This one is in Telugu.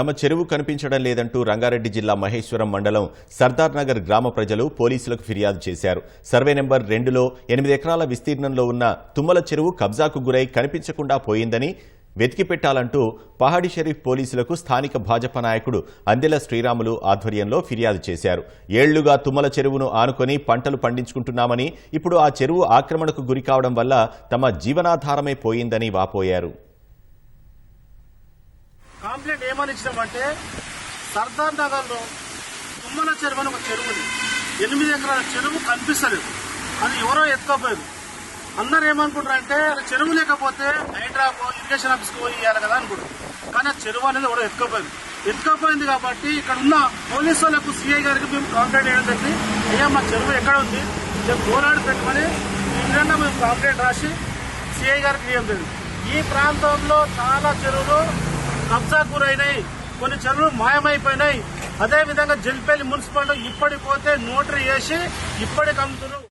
తమ చెరువు కనిపించడం లేదంటూ రంగారెడ్డి జిల్లా మహేశ్వరం మండలం సర్దార్ నగర్ గ్రామ ప్రజలు పోలీసులకు ఫిర్యాదు చేశారు. సర్వే నెంబర్ రెండులో ఎనిమిది ఎకరాల విస్తీర్ణంలో ఉన్న తుమ్మల చెరువు కబ్జాకు గురై కనిపించకుండా పోయిందని వెతికి పెట్టాలంటూ పహాడి షరీఫ్ పోలీసులకు స్థానిక భాజపా నాయకుడు అందెల శ్రీరాములు ఆధ్వర్యంలో ఫిర్యాదు చేశారు. ఏళ్ళుగా తుమ్మల చెరువును ఆనుకొని పంటలు పండించుకుంటున్నామని ఇప్పుడు ఆ చెరువు ఆక్రమణకు గురి కావడం వల్ల తమ జీవనాధారమే పోయిందని వాపోయారు. కాంప్లైంట్ ఏమని ఇచ్చినామంటే సర్దార్ నగర్లో తుమ్మల చెరువు అని ఒక చెరువు ఎనిమిది ఎకరాల చెరువు కనిపిస్తలేదు. అది ఎవరో ఎత్తుకోపోయారు. అందరు ఏమనుకుంటారంటే అది చెరువు లేకపోతే హైడ్రాకో ఇరిగేషన్ ఆఫీస్కి పోయి ఇవ్వాలి కదా అనుకుంటారు. కానీ ఆ చెరువు అనేది ఎవరో ఎత్తుకోపోయింది ఎత్తుకోపోయింది కాబట్టి ఇక్కడ ఉన్న పోలీసు వాళ్ళకు సీఐ గారికి మేము కంప్లైంట్ చేయడం జరిగింది. అయ్యా మా చెరువు ఎక్కడ ఉంది? మేము పోరాడి పెట్టమని ఈ మేము కంప్లైంట్ రాసి సిఐ గారికి ఇవ్వలేదు ఈ ప్రాంతంలో చాలా చెరువులు కబ్జా గురైనాయి కొన్ని చెరువులు మాయమైపోయినాయి. అదే విధంగా జల్పల్లి మున్సిపాలిటీ ఇప్పటికి పోతే నోటరీ వేసి ఇప్పటికి అమ్ముతున్నారు.